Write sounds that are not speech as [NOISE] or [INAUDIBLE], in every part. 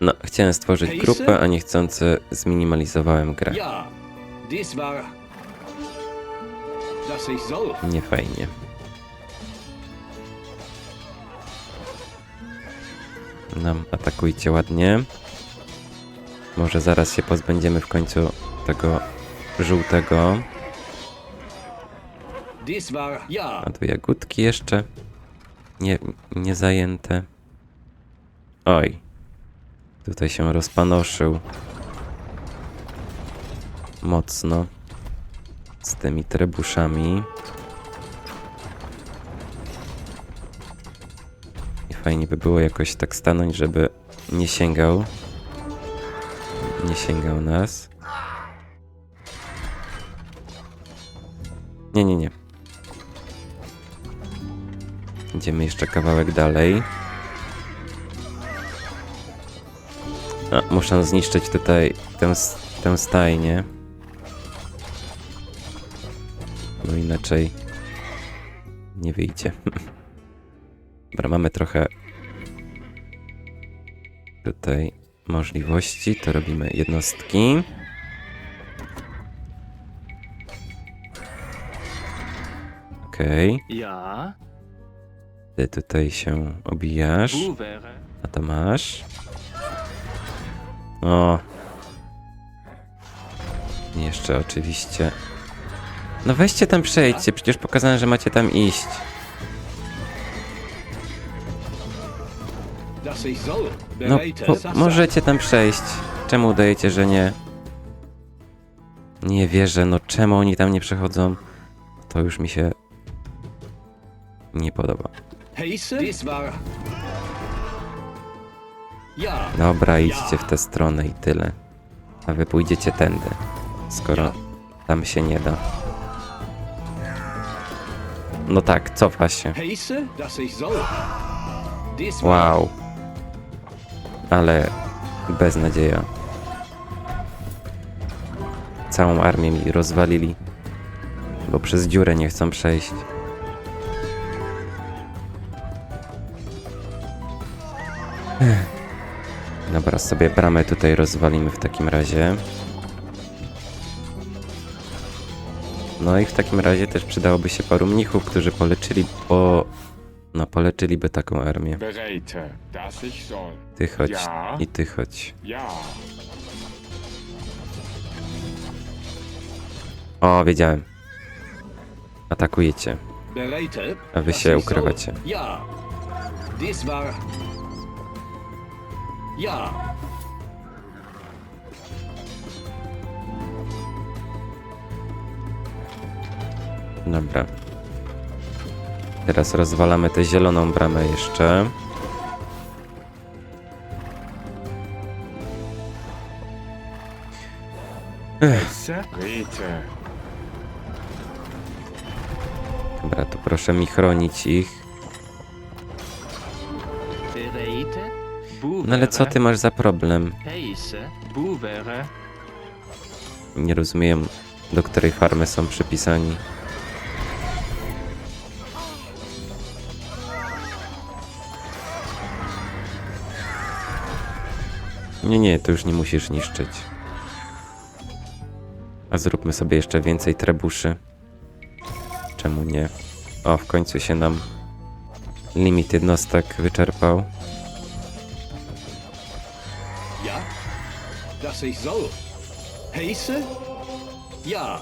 No, chciałem stworzyć grupę, a niechcący zminimalizowałem grę. Nie fajnie. No, atakujcie ładnie. Może zaraz się pozbędziemy w końcu tego żółtego. A tu jagódki jeszcze nie, nie zajęte. Oj. Tutaj się rozpanoszył. Mocno. Z tymi trebuszami. I fajnie by było jakoś tak stanąć, żeby nie sięgał. Nie sięgał nas. Nie, nie, nie. Idziemy jeszcze kawałek dalej. A, muszę zniszczyć tutaj tę, tę stajnię. Bo inaczej nie wyjdzie. [LAUGHS] Dobra, mamy trochę tutaj możliwości. To robimy jednostki. Okej. Ja, Ty tutaj się obijasz. A to masz. O. Jeszcze oczywiście. No weźcie tam przejdźcie, przecież pokazałem, że macie tam iść. No możecie tam przejść. Czemu udajecie, że nie? Nie wierzę, no czemu oni tam nie przechodzą? To już mi się nie podoba. Dobra, idźcie w tę stronę i tyle. A wy pójdziecie tędy, skoro tam się nie da. No tak, cofa się. Wow. Ale beznadzieja. Całą armię mi rozwalili, bo przez dziurę nie chcą przejść. Ech. Dobra, sobie bramę tutaj rozwalimy w takim razie. No i w takim razie też przydałoby się paru mnichów, którzy poleczyli, bo... No, poleczyliby taką armię. Ty chodź i ty chodź. O, wiedziałem. Atakujecie, a wy się ukrywacie. Ja, ja, Dobra. Teraz rozwalamy tę zieloną bramę jeszcze. Rete, Dobra, to proszę mi chronić ich. No ale co ty masz za problem? Nie rozumiem, do której farmy są przypisani. Nie, nie, to już nie musisz niszczyć. A zróbmy sobie jeszcze więcej trebuszy. Czemu nie? O, w końcu się nam limit jednostek wyczerpał. Dass ich soll. Ja,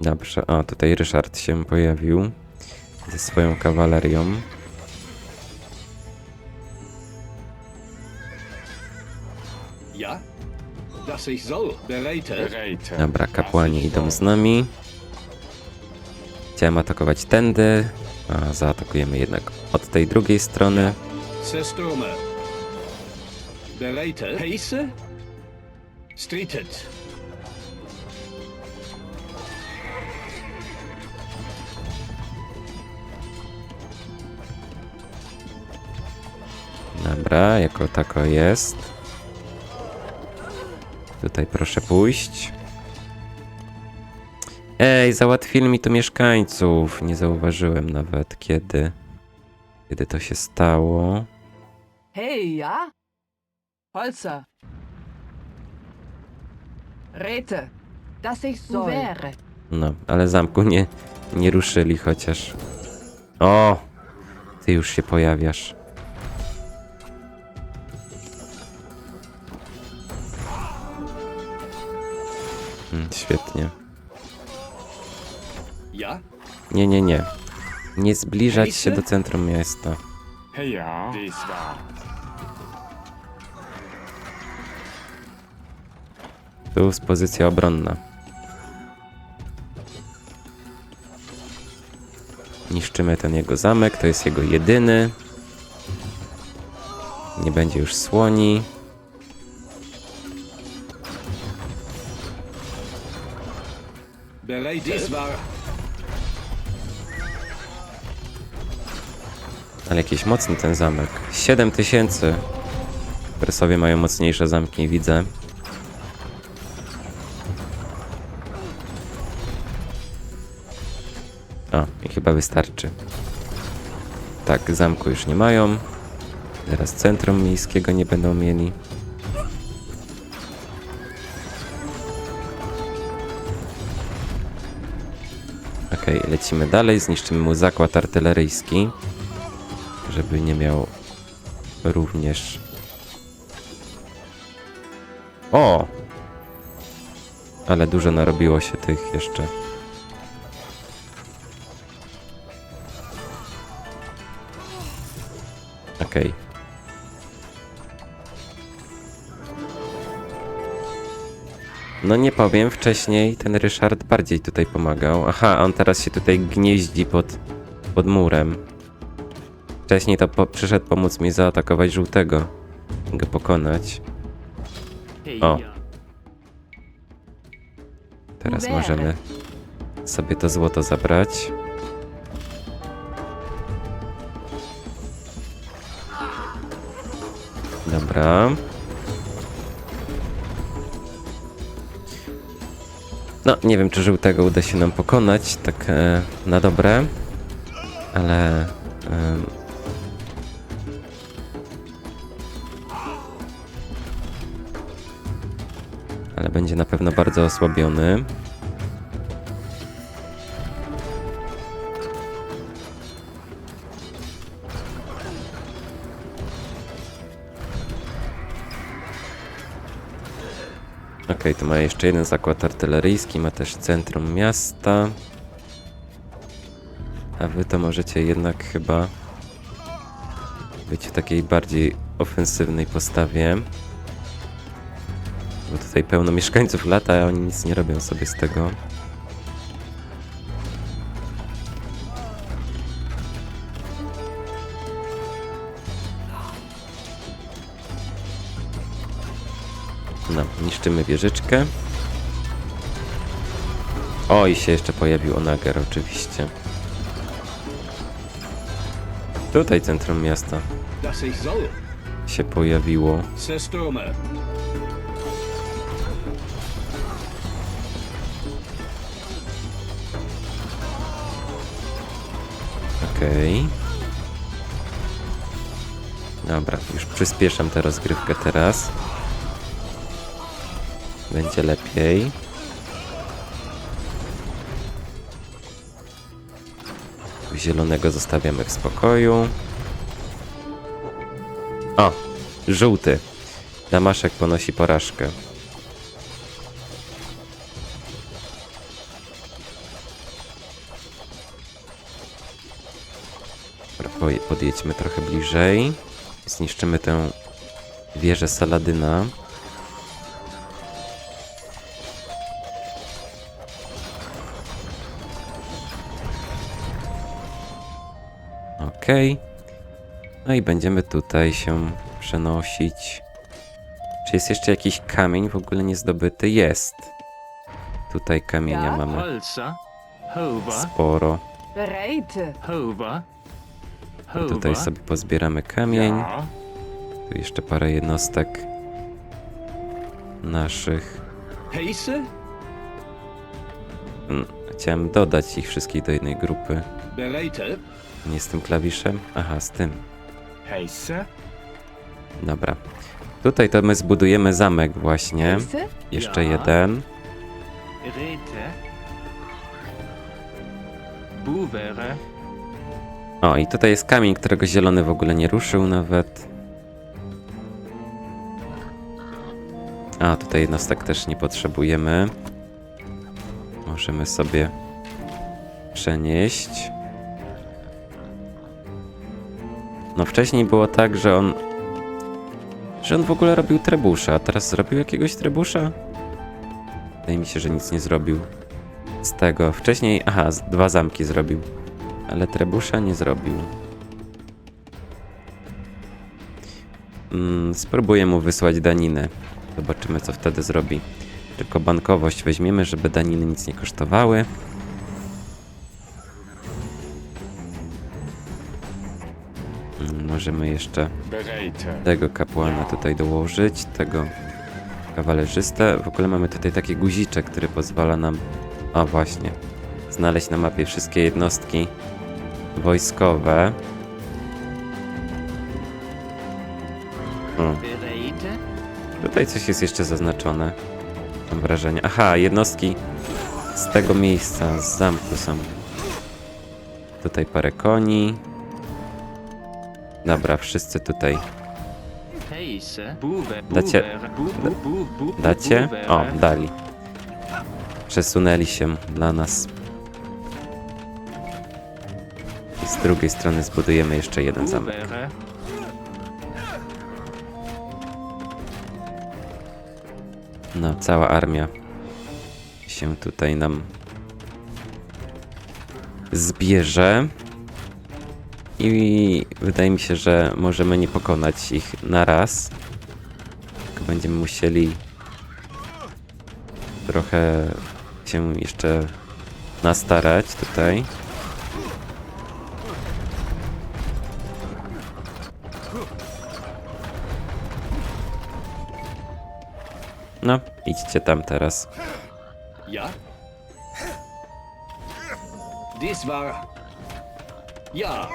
Dobrze, o tutaj Ryszard się pojawił ze swoją kawalerią. ja, dass ich soll. Bereite. Dobra, kapłani idą z nami. Chciałem atakować tędy, a zaatakujemy jednak od tej drugiej strony. Heisse, Stritet. Dobra, jako tako jest. Tutaj proszę pójść. Ej, załatwili mi tu mieszkańców. Nie zauważyłem nawet kiedy, kiedy to się stało. Hey, ja? Holzer. Räte, dass ich so wäre. No, ale zamku nie, nie ruszyli chociaż. O! Ty już się pojawiasz. Mm, świetnie. Ja? Nie, nie, nie. Nie zbliżać się do centrum miasta. Hey, ja. Tu jest pozycja obronna. Niszczymy ten jego zamek, to jest jego jedyny. Nie będzie już słoni. Ale jakiś mocny ten zamek. 7 tysięcy. Presowie mają mocniejsze zamki, widzę. Chyba wystarczy. Tak, zamku już nie mają. Teraz centrum miejskiego nie będą mieli. Okej, lecimy dalej. Zniszczymy mu zakład artyleryjski żeby nie miał również. O! Ale dużo narobiło się tych jeszcze. Okej. No nie powiem, wcześniej ten Ryszard bardziej tutaj pomagał. Aha, on teraz się tutaj gnieździ pod, pod murem. Wcześniej to po, przyszedł pomóc mi zaatakować żółtego. Go pokonać. O. Teraz możemy sobie to złoto zabrać. Dobra. No, nie wiem, czy żółtego uda się nam pokonać, tak e, na dobre, ale... em, ale będzie na pewno bardzo osłabiony. Tu ma jeszcze jeden zakład artyleryjski, ma też centrum miasta. A wy to możecie jednak chyba być w takiej bardziej ofensywnej postawie. Bo tutaj pełno mieszkańców lata, a oni nic nie robią sobie z tego. Niszczymy wieżyczkę. O, i się jeszcze pojawił Onager, oczywiście. Tutaj centrum miasta się pojawiło. Okej. Dobra, już przyspieszam tę rozgrywkę teraz. Będzie lepiej. Zielonego zostawiamy w spokoju. O! Żółty. Damaszek ponosi porażkę. Podjedźmy trochę bliżej. Zniszczymy tę wieżę Saladyna. No i będziemy tutaj się przenosić. Czy jest jeszcze jakiś kamień w ogóle niezdobyty? Jest. Tutaj kamienia Ja? mamy sporo. Tutaj sobie pozbieramy kamień. Ja. Tu jeszcze parę jednostek naszych. Heisse? Mm, Chciałem dodać ich wszystkich do jednej grupy. Bereite. Nie z tym klawiszem? Aha, z tym. Heisse. Dobra. Tutaj to my zbudujemy zamek właśnie. Jeszcze Ja. jeden. Rete. O, i tutaj jest kamień, którego zielony w ogóle nie ruszył nawet. A, tutaj jednostek też nie potrzebujemy. Możemy sobie przenieść. No wcześniej było tak, że on... Że on w ogóle robił trebusza, a teraz zrobił jakiegoś trebusza? Wydaje mi się, że nic nie zrobił z tego. Wcześniej, aha, dwa zamki zrobił. Ale trebusza nie zrobił. Mm, spróbuję mu wysłać daninę. Zobaczymy, co wtedy zrobi. Tylko bankowość weźmiemy, żeby daniny nic nie kosztowały. Możemy jeszcze tego kapłana tutaj dołożyć, tego kawalerzystę. W ogóle mamy tutaj taki guziczek, który pozwala nam, o właśnie, znaleźć na mapie wszystkie jednostki wojskowe. O, Bereite. tutaj coś jest jeszcze zaznaczone. Mam wrażenie. Aha, jednostki z tego miejsca, z zamku są. Tutaj parę koni. Dobra, wszyscy tutaj. Dacie- Dacie? O, dali. Przesunęli się dla nas. I z drugiej strony zbudujemy jeszcze jeden zamek. No, cała armia się tutaj nam zbierze. I wydaje mi się, że możemy nie pokonać ich na raz. Tylko będziemy musieli trochę się jeszcze nastarać tutaj. No, idźcie tam teraz. Ja? Dies war. Ja.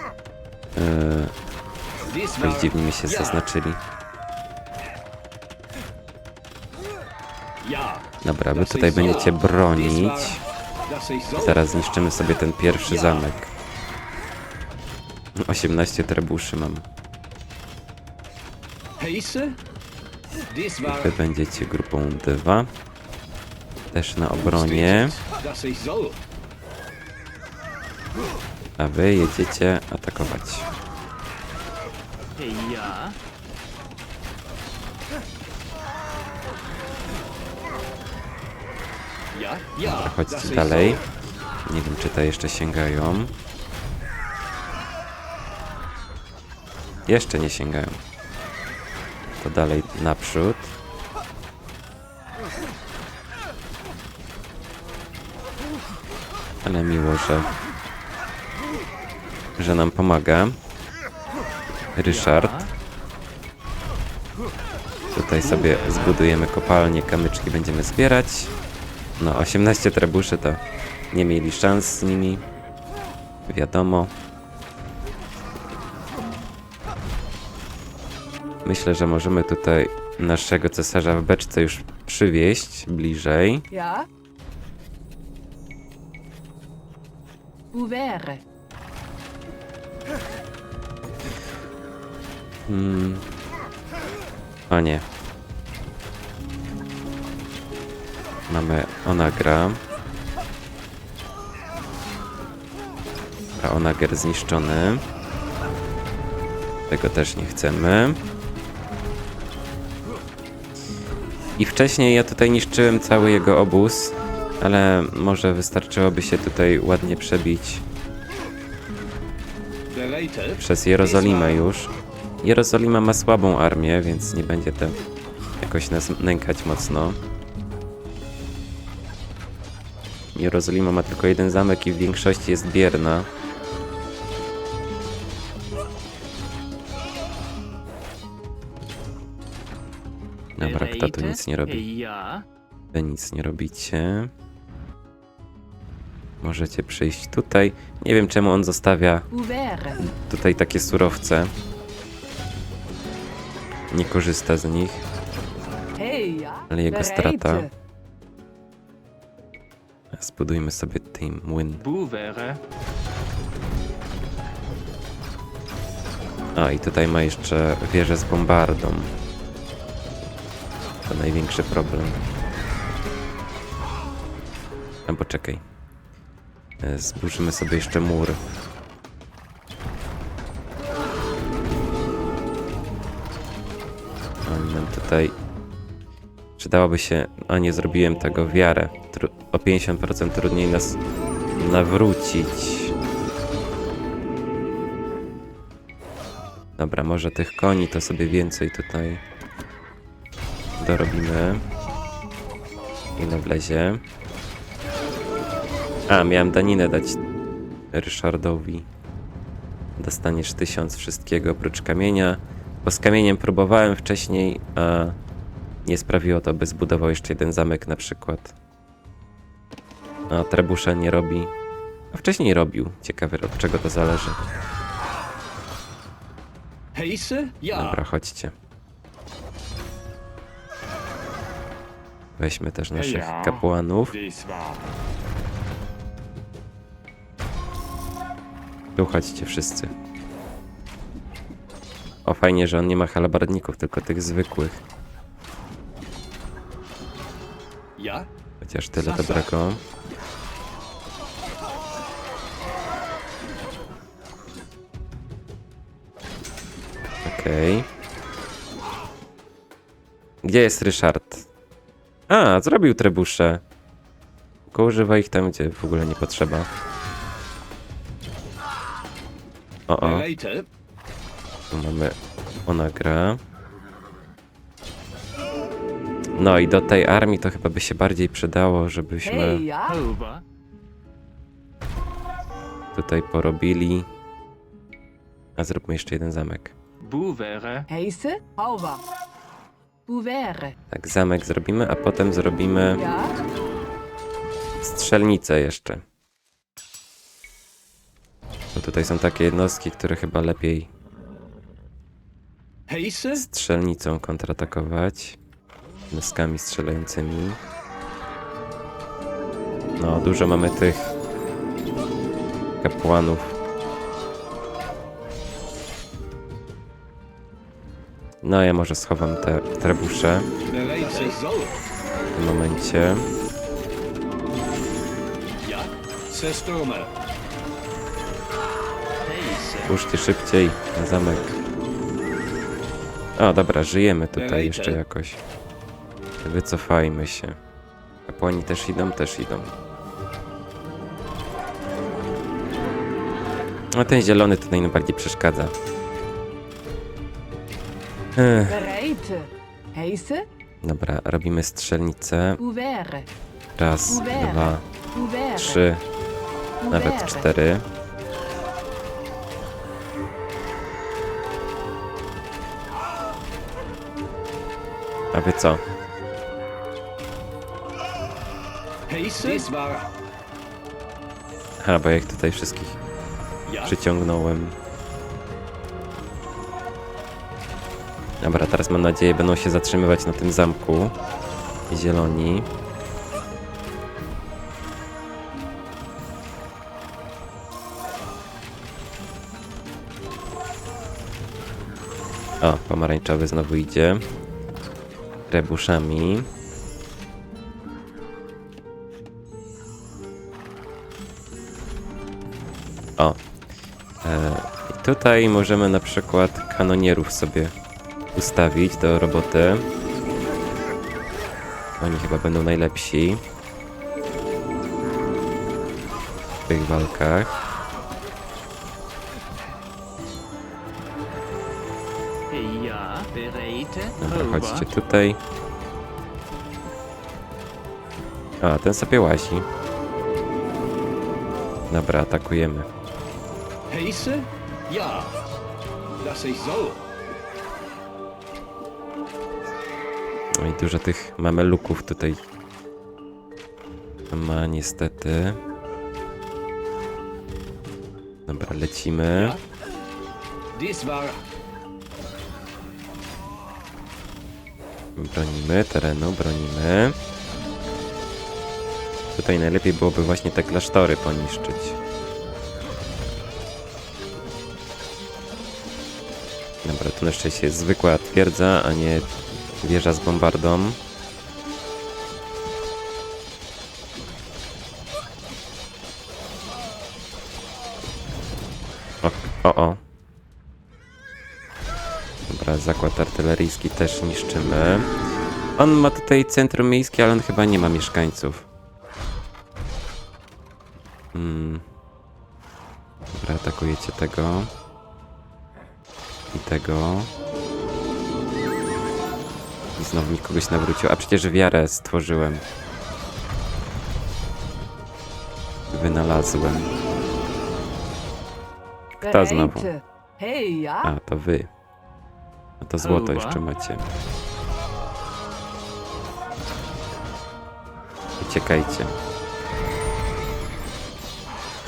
Yy, dziwnie mi się zaznaczyli. Dobra, wy tutaj będziecie bronić. Zaraz zniszczymy sobie ten pierwszy zamek. 18 trebuszy mam. Wy będziecie grupą 2. Też na obronie. A wy jedziecie atakować. Ja. Ja. Das Chodźcie dalej. Nie wiem, czy te jeszcze sięgają. Jeszcze nie sięgają. To dalej naprzód. Ale miło, że, że nam pomaga. Ryszard. Tutaj sobie zbudujemy kopalnię, kamyczki będziemy zbierać. No, 18 trebuszy to nie mieli szans z nimi. Wiadomo. Myślę, że możemy tutaj naszego cesarza w beczce już przywieźć bliżej. Ja? Ouvert. Hmm. O nie. Mamy Onagra. A Onager zniszczony. Tego też nie chcemy. I wcześniej ja tutaj niszczyłem cały jego obóz, ale może wystarczyłoby się tutaj ładnie przebić przez Jerozolimę już. Jerozolima ma słabą armię, więc nie będzie to jakoś nas nękać mocno. Jerozolima ma tylko jeden zamek i w większości jest bierna. Dobra, kto tu nic nie robi? Wy nic nie robicie. Możecie przyjść tutaj. Nie wiem czemu on zostawia tutaj takie surowce. Nie korzysta z nich. Ale jego strata. Zbudujmy sobie tutaj młyn. A i tutaj ma jeszcze wieżę z bombardą. To największy problem. A poczekaj. E, Zburzymy sobie jeszcze mur. Tutaj... Przydałoby się... A nie zrobiłem tego wiarę. O 50% trudniej nas nawrócić. Dobra, może tych koni to sobie więcej tutaj dorobimy. Ile wlezie. A, miałem daninę dać Ryszardowi. Dostaniesz tysiąc wszystkiego oprócz kamienia. Bo z kamieniem próbowałem wcześniej, a nie sprawiło to, by zbudował jeszcze jeden zamek na przykład. A trebusza nie robi. A wcześniej robił. Ciekawe od czego to zależy. Ja. Dobra, chodźcie. Weźmy też naszych kapłanów. Tu chodźcie wszyscy. O, fajnie, że on nie ma halabardników, tylko tych zwykłych. Ja. Chociaż tyle dobrego. Okej. Gdzie jest Ryszard? A, zrobił trebusze. Tylko używa ich tam, gdzie w ogóle nie potrzeba. O, o. tu mamy Onagra. No i do tej armii to chyba by się bardziej przydało, żebyśmy tutaj porobili. A zróbmy jeszcze jeden zamek. Tak, zamek zrobimy, a potem zrobimy strzelnicę jeszcze. Bo tutaj są takie jednostki, które chyba lepiej? Strzelnicą kontratakować. Jednostkami strzelającymi. No, dużo mamy tych kapłanów. No, ja może schowam te trebusze w tym momencie. Puszczcie szybciej na zamek. O, dobra, żyjemy tutaj jeszcze jakoś. Wycofajmy się. Kapłani też idą, też idą. A ten zielony tutaj najbardziej przeszkadza. Ech, dobra, robimy strzelnicę. Raz, dwa, trzy, nawet cztery. Wy co? Aha, bo ja ich tutaj wszystkich przyciągnąłem. Dobra, teraz mam nadzieję, będą się zatrzymywać na tym zamku. Zieloni. O, pomarańczowy znowu idzie. Rebuszami. O. E, I tutaj możemy na przykład kanonierów sobie ustawić do roboty. Oni chyba będą najlepsi w tych walkach. Chodźcie tutaj. A, ten sobie łazi. Dobra, atakujemy. Heisse? Ja. Ich soll. No i dużo tych mamy luków tutaj. Ma niestety. Dobra, lecimy. Dies war. Bronimy terenu, bronimy. Tutaj najlepiej byłoby właśnie te klasztory poniszczyć. Dobra, tu na szczęście jest zwykła twierdza, a nie wieża z bombardą. O, o, o. Zakład artyleryjski też niszczymy. On ma tutaj centrum miejskie, ale on chyba nie ma mieszkańców. Hmm. Dobra, atakujecie tego. I tego. I znowu mi kogoś nawrócił. A przecież wiarę stworzyłem. Wynalazłem. Kto znowu? A, to wy. A to złoto jeszcze macie. Uciekajcie.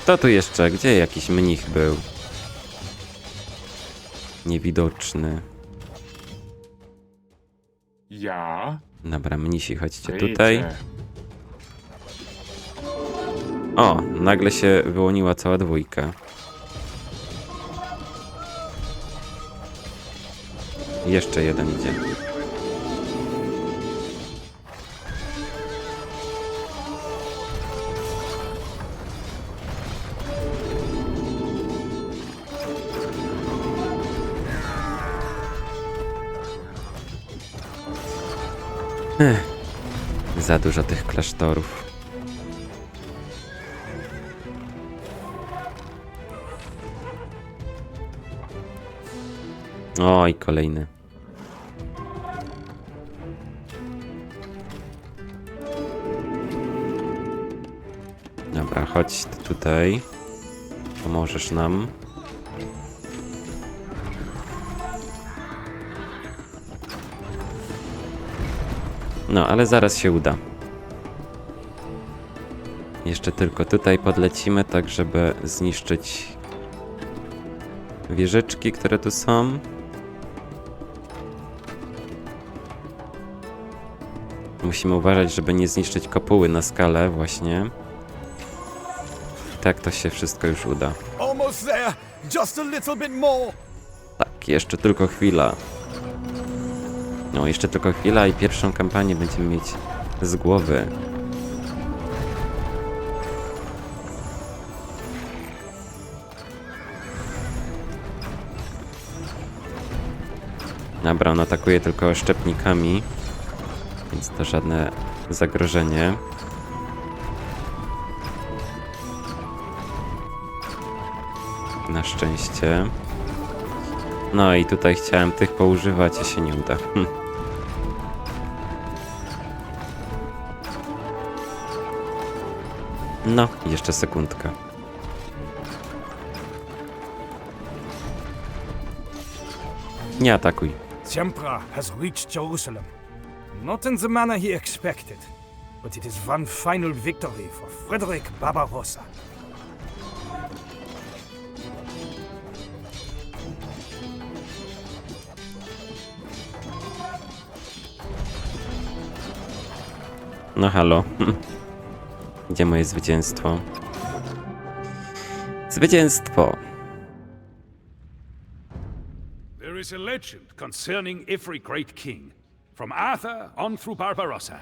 Kto tu jeszcze? Gdzie jakiś mnich był? Niewidoczny. Ja. Dobra, mnisi, chodźcie Rejce. tutaj. O, nagle się wyłoniła cała dwójka. Jeszcze jeden idzie. Ech, za dużo tych klasztorów. Oj, kolejny. Dobra, chodź ty tutaj. Pomożesz nam. No, ale zaraz się uda. Jeszcze tylko tutaj podlecimy, tak żeby zniszczyć wieżyczki, które tu są. Musimy uważać, żeby nie zniszczyć kopuły na skalę właśnie. Tak to się wszystko już uda. Tak, jeszcze tylko chwila. No, jeszcze tylko chwila i pierwszą kampanię będziemy mieć z głowy. Dobra, on atakuje tylko szczepnikami, więc to żadne zagrożenie. Na szczęście. No i tutaj chciałem tych poużywać, a się nie uda. Hm. No, jeszcze sekundka. Nie atakuj. The Emperor has reached Jerusalem. Not in the manner he expected, but it is one final victory for Frederick Barbarossa. No halo. [LAUGHS] Gdzie moje zwycięstwo? Zwycięstwo! There is a legend concerning every great king, from Arthur on through Barbarossa,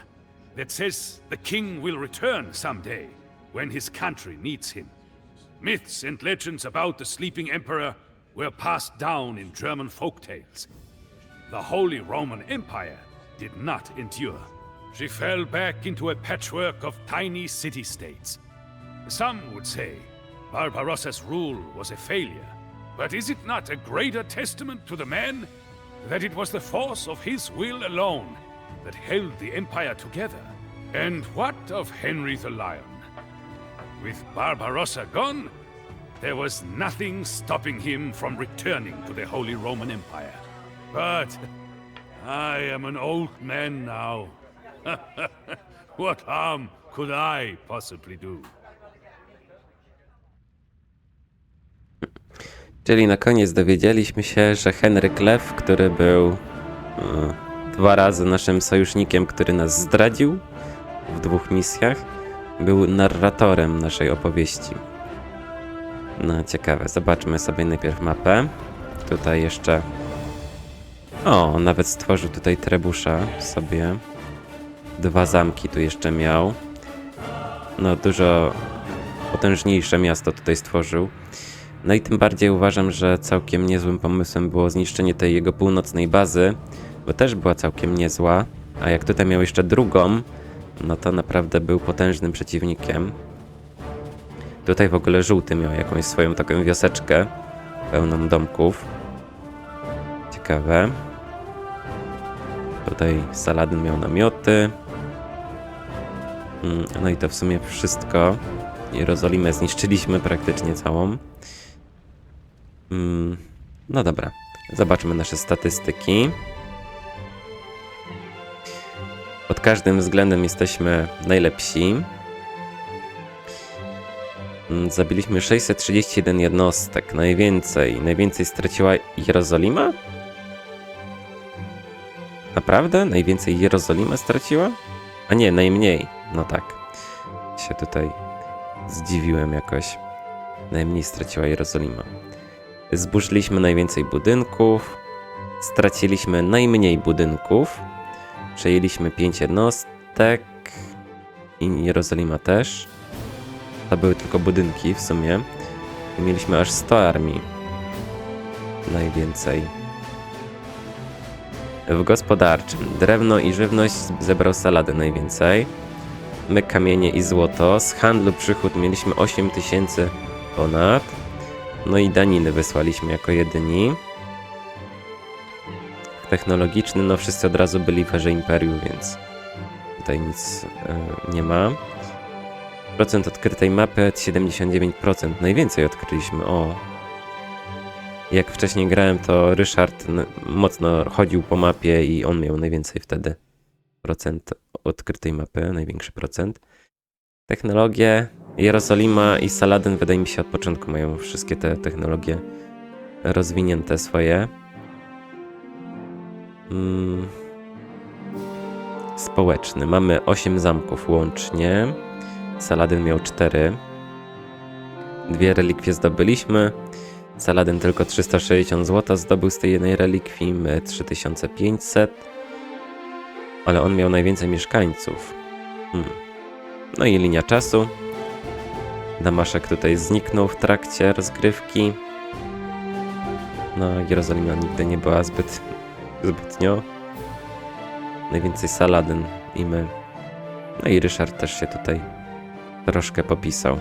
that says the king will return someday when his country needs him. Myths and legends about the sleeping emperor were passed down in German folktales. The Holy Roman Empire did not endure. She fell back into a patchwork of tiny city states. Some would say Barbarossa's rule was a failure. But is it not a greater testament to the man that it was the force of his will alone that held the empire together? And what of Henry the Lion? With Barbarossa gone, there was nothing stopping him from returning to the Holy Roman Empire. But I am an old man now. [LAUGHS] what harm could I possibly do? Czyli na koniec dowiedzieliśmy się, że Henryk Lew, który był e, dwa razy naszym sojusznikiem, który nas zdradził w dwóch misjach. Był narratorem naszej opowieści. No, ciekawe. Zobaczmy sobie najpierw mapę. Tutaj jeszcze. O, nawet stworzył tutaj trebusza sobie. Dwa zamki tu jeszcze miał. No, dużo potężniejsze miasto tutaj stworzył. No i tym bardziej uważam, że całkiem niezłym pomysłem było zniszczenie tej jego północnej bazy, bo też była całkiem niezła. A jak tutaj miał jeszcze drugą, no to naprawdę był potężnym przeciwnikiem. Tutaj w ogóle żółty miał jakąś swoją taką wioseczkę pełną domków. Ciekawe. Tutaj Saladin miał namioty. Mm, No i to w sumie wszystko. Jerozolimę zniszczyliśmy praktycznie całą. Mm, No dobra, zobaczmy nasze statystyki. Pod każdym względem jesteśmy najlepsi. Mm, Zabiliśmy 631 jednostek, najwięcej. Najwięcej straciła Jerozolima? Naprawdę? Najwięcej Jerozolima straciła? A nie, najmniej. No tak. Się tutaj zdziwiłem jakoś. Najmniej straciła Jerozolima. Zburzyliśmy najwięcej budynków. Straciliśmy najmniej budynków. Przejęliśmy 5 jednostek. I Jerozolima też. To były tylko budynki w sumie. I mieliśmy aż 100 armii. Najwięcej. W gospodarczym drewno i żywność zebrał Salady najwięcej. My kamienie i złoto. Z handlu przychód mieliśmy 8 tysięcy ponad. No i daniny wysłaliśmy jako jedyni. Technologiczny, no wszyscy od razu byli w erze Imperium, więc tutaj nic e, nie ma. Procent odkrytej mapy 79%. Najwięcej odkryliśmy. O. Jak wcześniej grałem, to Ryszard mocno chodził po mapie i on miał najwięcej wtedy procent odkrytej mapy, największy procent. Technologie Jerozolima i Saladin wydaje mi się od początku mają wszystkie te technologie rozwinięte swoje. Mm. Społeczny. Mamy 8 zamków łącznie. Saladin miał 4. Dwie relikwie zdobyliśmy. Saladin tylko 360 zł zdobył z tej jednej relikwii, my 3500. Ale on miał najwięcej mieszkańców. Hmm. No i linia czasu. Damaszek tutaj zniknął w trakcie rozgrywki. No, Jerozolima nigdy nie była zbyt zbytnio. Najwięcej Saladyn i my. No i Ryszard też się tutaj troszkę popisał.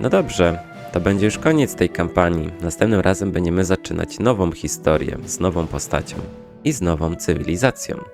No dobrze, to będzie już koniec tej kampanii. Następnym razem będziemy zaczynać nową historię z nową postacią i z nową cywilizacją.